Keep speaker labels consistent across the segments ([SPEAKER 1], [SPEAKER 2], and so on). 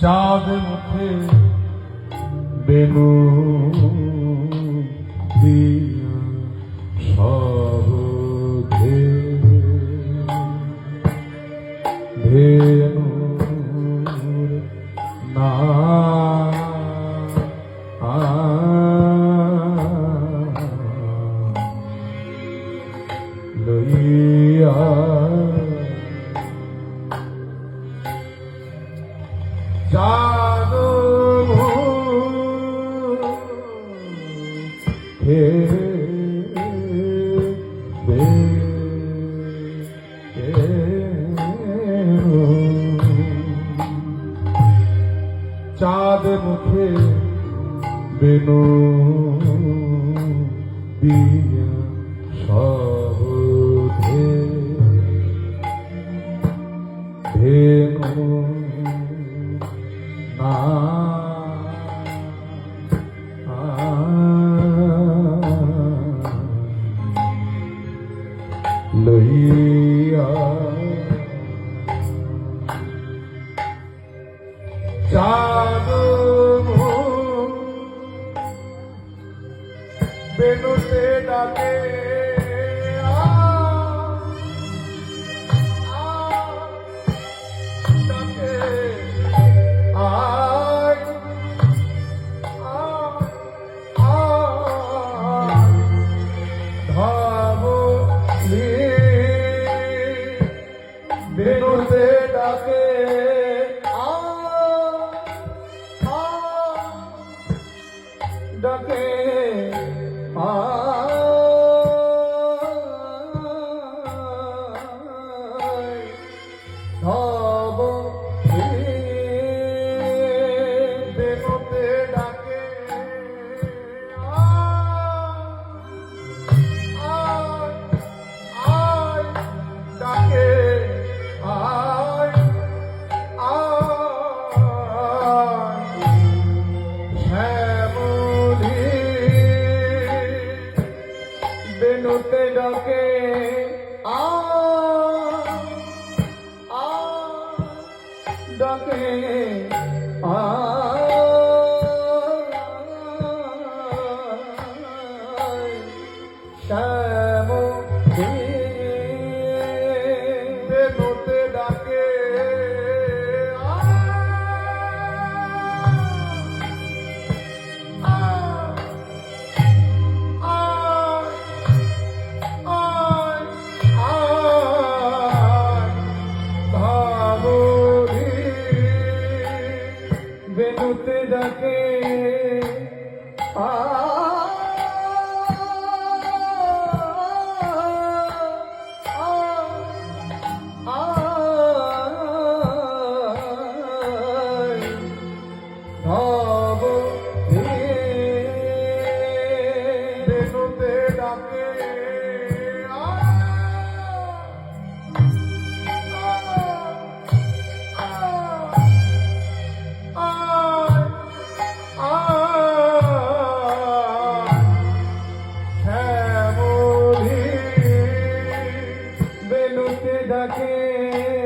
[SPEAKER 1] চাঁদ মুখে বেগুন চাঁদ মুখে বেনু দিয়া সহধে ধেনু না ডাকে okay. হতে ডাকে আ লোতে ডাকে।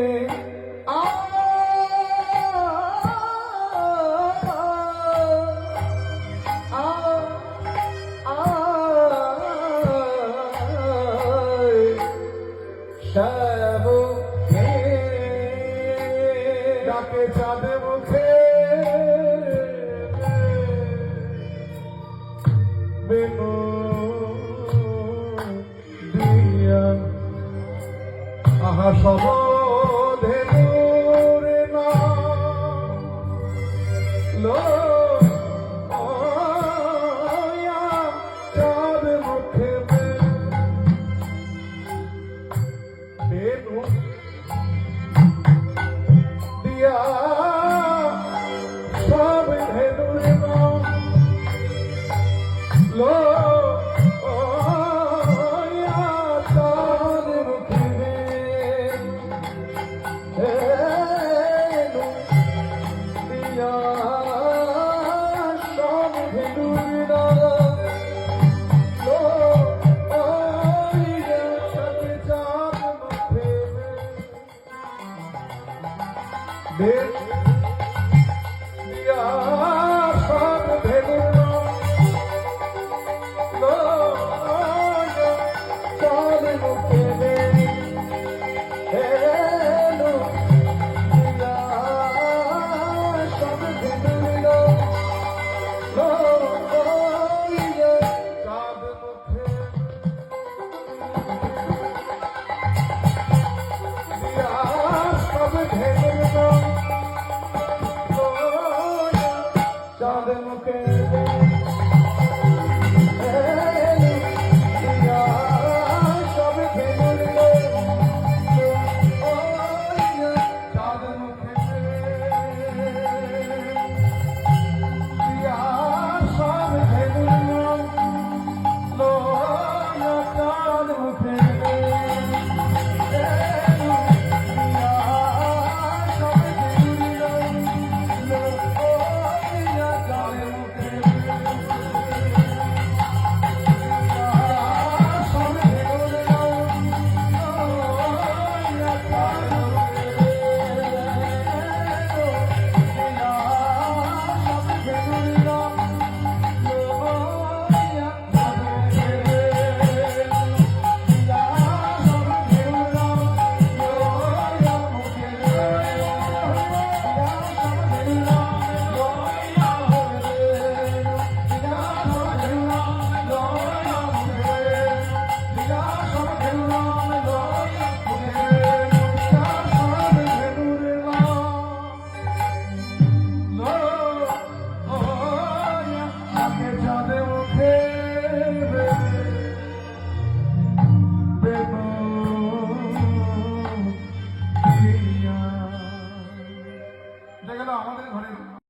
[SPEAKER 2] সবার